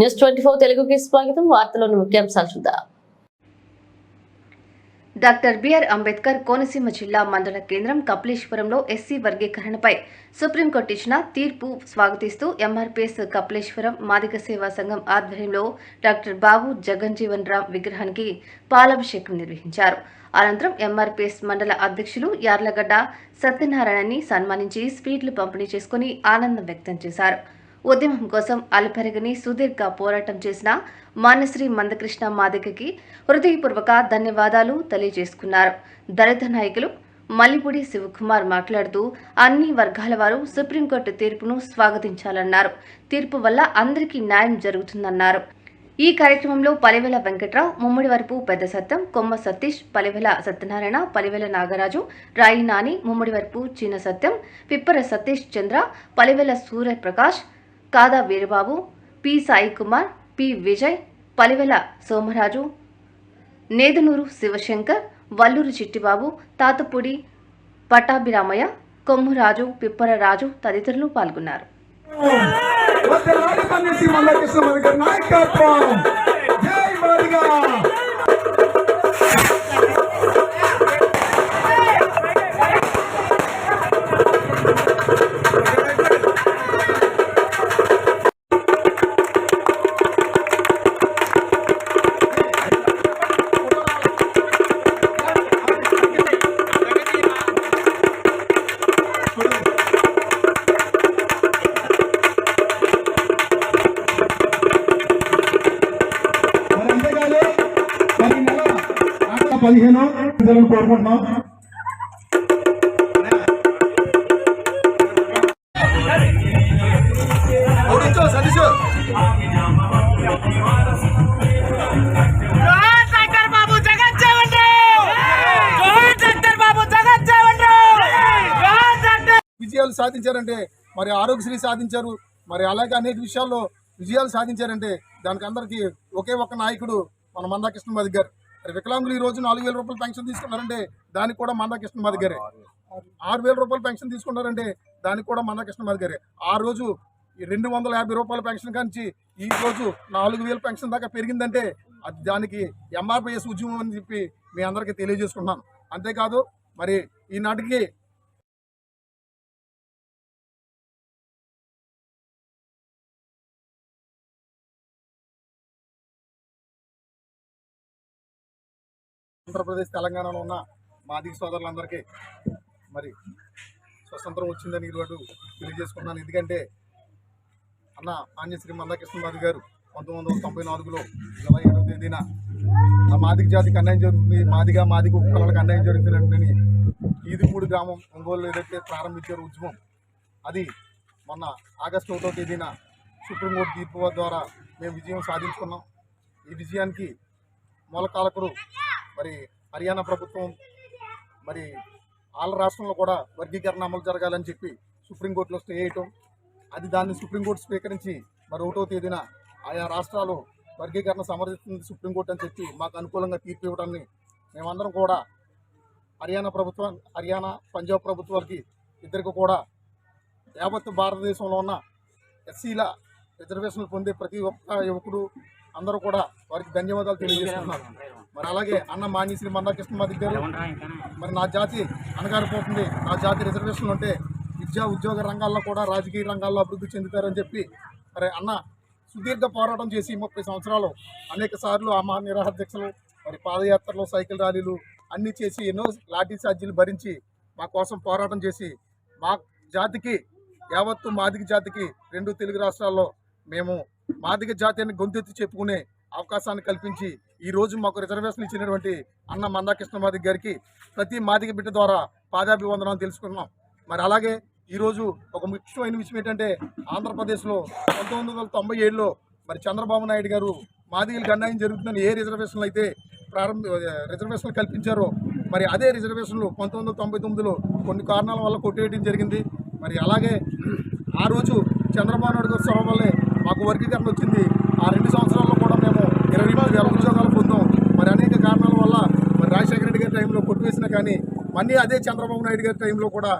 News twenty four తెలుగుకి స్వాగతం. వార్తలోని ముఖ్యాంశాలు చూద్దాం. డాక్టర్ బిఆర్ అంబేద్కర్ కోనసీమ జిల్లా మండల కేంద్రం కపిలేశ్వరంలో ఎస్సీ వర్గీకరణపై సుప్రీంకోర్టు ఇచ్చిన తీర్పు స్వాగతిస్తూ ఎంఆర్పీఎస్ కపిలేశ్వరం మాదిక సేవా సంఘం ఆధ్వర్యంలో డాక్టర్ బాబు జగన్జీవన్ రామ్ విగ్రహానికి పాలాభిషేకం నిర్వహించారు. అనంతరం ఎంఆర్పీఎస్ మండల అధ్యక్షులు యార్లగడ్డ సత్యనారాయణని సన్మానించి స్వీట్లు పంపిణీ చేసుకుని ఆనందం వ్యక్తం చేశారు. ఉద్యమం కోసం అలపెరగని సుదీర్ఘ పోరాటం చేసిన మానశ్రీ మందకృష్ణ మాదికకి హృదయపూర్వక ధన్యవాదాలు తెలియజేసుకున్నారు. దళిత నాయకులు మల్లిపూడి శివకుమార్ మాట్లాడుతూ అన్ని వర్గాల వారు సుప్రీంకోర్టు తీర్పును స్వాగతించాలన్నారు. తీర్పు వల్ల అందరికీ న్యాయం జరుగుతుందన్నారు. ఈ కార్యక్రమంలో పలివెల వెంకట్రావు ముమ్మడి వరపు పెద్ద సత్యం కొమ్మ సతీష్ పలివెల సత్యనారాయణ పలివెల నాగరాజు రాయి నాని ముమ్మడి వరపు చిన్న సత్యం పిప్పర సతీష్ చంద్ర పలివెల సూర్యప్రకాష్ కాదా వీరబాబు? పి. సాయి కుమార్ పి. విజయ్ పలివెల సోమరాజు. నేదునూరు శివశంకర్ వల్లూరు చిట్టిబాబు తాతపూడి పట్టాభిరామయ్య కొమ్మురాజు పిప్పరరాజు తదితరులు పాల్గొన్నారు. జోహార్ డాక్టర్ విజయాలు సాధించారంటే మరి ఆరోగ్యశ్రీ సాధించారు. మరి అలాగే అనేక విషయాల్లో విజయాలు సాధించారంటే దానికి అందరికీ ఒకే ఒక్క నాయకుడు మన మందాకృష్ణ మాది గారు. వికలాంగులు ఈ రోజు నాలుగు వేల రూపాయలు పెన్షన్ తీసుకున్నారంటే దానికి కూడా మందాకృష్ణ మాది గారే. ఆరు వేల రూపాయలు పెన్షన్ తీసుకున్నారంటే దానికి కూడా మందాకృష్ణ మాది గారే. ఆ రోజు ఈ రెండు వందల యాభై రూపాయల పెన్షన్ కానించి ఈ రోజు నాలుగు వేల పెన్షన్ దాకా పెరిగిందంటే అది దానికి ఎంఆర్పిఎస్ ఉద్యమం అని చెప్పి మీ అందరికీ తెలియజేసుకున్నాను అంతేకాదు మరి ఈనాటికి ఆంధ్రప్రదేశ్ తెలంగాణలో ఉన్న మాదిక సోదరులందరికీ మరి స్వతంత్రం వచ్చిందని ఈరోజు తెలియజేసుకున్నాను ఎందుకంటే అన్న ఆంజశ్రీ మందకృష్ణమాది గారు పంతొమ్మిది వందల తొంభై నాలుగులో జూలై ఏడవ తేదీన మాదిక జాతికి అన్యాయం జరుగుతుంది మాదిగా మాదిక కులాలకు అన్యాయం జరుగుతుందని ఈదిపూడి గ్రామం ఒంగోలు ఏదైతే ప్రారంభించారు ఉద్యమం అది మొన్న ఆగస్టు ఒకటో తేదీన సుప్రీంకోర్టు తీర్పు ద్వారా మేము విజయం సాధించుకున్నాం. ఈ విజయానికి మూలకాలకుడు మరి హర్యానా ప్రభుత్వం మరి ఆల రాష్ట్రంలో కూడా వర్గీకరణ అమలు జరగాలని చెప్పి సుప్రీంకోర్టులో స్టే చేయటం అది దాన్ని సుప్రీంకోర్టు స్వీకరించి మరి ఒకటో తేదీన ఆయా రాష్ట్రాలు వర్గీకరణ సమర్థిస్తుంది సుప్రీంకోర్టు అని చెప్పి మాకు అనుకూలంగా తీర్పు ఇవ్వడాన్ని మేమందరం కూడా హర్యానా ప్రభుత్వం హర్యానా పంజాబ్ ప్రభుత్వాలకి ఇద్దరికి కూడా యావత్ భారతదేశంలో ఉన్న ఎస్సీల రిజర్వేషన్లు పొందే ప్రతి ఒక్క యువకుడు అందరూ కూడా వారికి ధన్యవాదాలు తెలియజేస్తున్నారు మరి అలాగే అన్న మాన్య శ్రీ మందాకృష్ణ మాదిక్ గారు మరి నా జాతి అనగారిపోతుంది నా జాతి రిజర్వేషన్లు ఉంటే విద్యా ఉద్యోగ రంగాల్లో కూడా రాజకీయ రంగాల్లో అభివృద్ధి చెందుతారని చెప్పి మరి అన్న సుదీర్ఘ పోరాటం చేసి ముప్పై సంవత్సరాలు అనేక సార్లు అమ్మ నిరాహార దీక్షలు మరి పాదయాత్రలు సైకిల్ ర్యాలీలు అన్నీ చేసి ఎన్నో లాఠీ ఛార్జీలు భరించి మా కోసం పోరాటం చేసి మా జాతికి యావత్తు మాదిగ జాతికి రెండు తెలుగు రాష్ట్రాల్లో మేము మాదిగ జాతీయాన్ని గొంతెత్తి చెప్పుకునే అవకాశాన్ని కల్పించి ఈ రోజు మాకు రిజర్వేషన్ ఇచ్చినటువంటి అన్న మందాకృష్ణ మాదిగ గారికి ప్రతి మాదిగ బిడ్డ ద్వారా పాదాభివందనాలు తెలుసుకున్నాం మరి అలాగే ఈరోజు ఒక ముఖ్యమైన విషయం ఏంటంటే ఆంధ్రప్రదేశ్లో పంతొమ్మిది వందల తొంభై ఏడులో మరి చంద్రబాబు నాయుడు గారు మాదిగలకు అన్యాయం జరుగుతుందని ఏ రిజర్వేషన్లు అయితే ప్రారంభ రిజర్వేషన్లు కల్పించారో మరి అదే రిజర్వేషన్లు పంతొమ్మిది వందల తొంభై తొమ్మిదిలో కొన్ని కారణాల వల్ల కొట్టేయడం జరిగింది. మరి అలాగే ఆ రోజు చంద్రబాబు నాయుడు గారు చొరవ వల్లే మాకు వర్గీకరణ వచ్చింది. ఆ రెండు సంవత్సరాల్లో కూడా మేము ఇరవై ఎనిమిది వేల ఉద్యోగాలు పొందాం. మరి అనేక కారణాల వల్ల మరి రాజశేఖర రెడ్డి గారి టైంలో కొట్టివేసినా కానీ మళ్ళీ అదే చంద్రబాబు నాయుడు గారి టైంలో కూడా